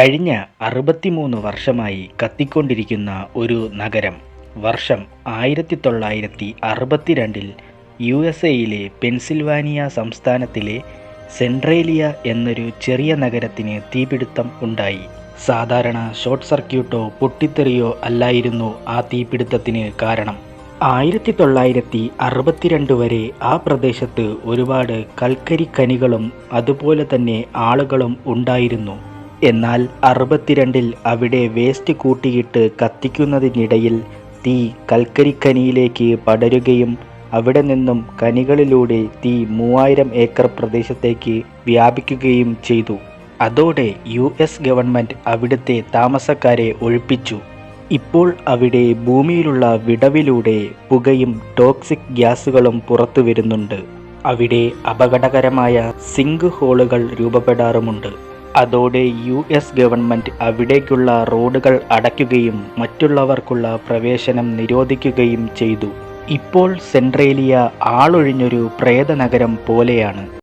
കഴിഞ്ഞ അറുപത്തിമൂന്ന് വർഷമായി കത്തിക്കൊണ്ടിരിക്കുന്ന ഒരു നഗരം വർഷം ആയിരത്തി തൊള്ളായിരത്തി അറുപത്തിരണ്ടിൽ യു എസ് എയിലെ പെൻസിൽവാനിയ സംസ്ഥാനത്തിലെ സെൻട്രേലിയ എന്നൊരു ചെറിയ നഗരത്തിന് തീപിടുത്തം ഉണ്ടായി. സാധാരണ ഷോർട്ട് സർക്യൂട്ടോ പൊട്ടിത്തെറിയോ അല്ലായിരുന്നു ആ തീപിടുത്തത്തിന് കാരണം. ആയിരത്തി തൊള്ളായിരത്തി അറുപത്തിരണ്ട് വരെ ആ പ്രദേശത്ത് ഒരുപാട് കൽക്കരി ഖനികളും അതുപോലെ തന്നെ ആളുകളും ഉണ്ടായിരുന്നു. എന്നാൽ അറുപത്തിരണ്ടിൽ അവിടെ വേസ്റ്റ് കൂട്ടിയിട്ട് കത്തിക്കുന്നതിനിടയിൽ തീ കൽക്കരിഖനിയിലേക്ക് പടരുകയും അവിടെ നിന്നും കനികളിലൂടെ തീ മൂവായിരം ഏക്കർ പ്രദേശത്തേക്ക് വ്യാപിക്കുകയും ചെയ്തു. അതോടെ യു എസ് ഗവൺമെന്റ് അവിടുത്തെ താമസക്കാരെ ഒഴിപ്പിച്ചു. ഇപ്പോൾ അവിടെ ഭൂമിയിലുള്ള വിടവിലൂടെ പുകയും ടോക്സിക് ഗ്യാസുകളും പുറത്തു വരുന്നുണ്ട് അവിടെ അപകടകരമായ സിങ്ക് ഹോളുകൾ രൂപപ്പെടാറുമുണ്ട്. അതോടെ യു എസ് ഗവൺമെന്റ് അവിടേക്കുള്ള റോഡുകൾ അടയ്ക്കുകയും മറ്റുള്ളവർക്കുള്ള പ്രവേശനം നിരോധിക്കുകയും ചെയ്തു. ഇപ്പോൾ സെൻട്രേലിയ ആളൊഴിഞ്ഞൊരു പ്രേതനഗരം പോലെയാണ്.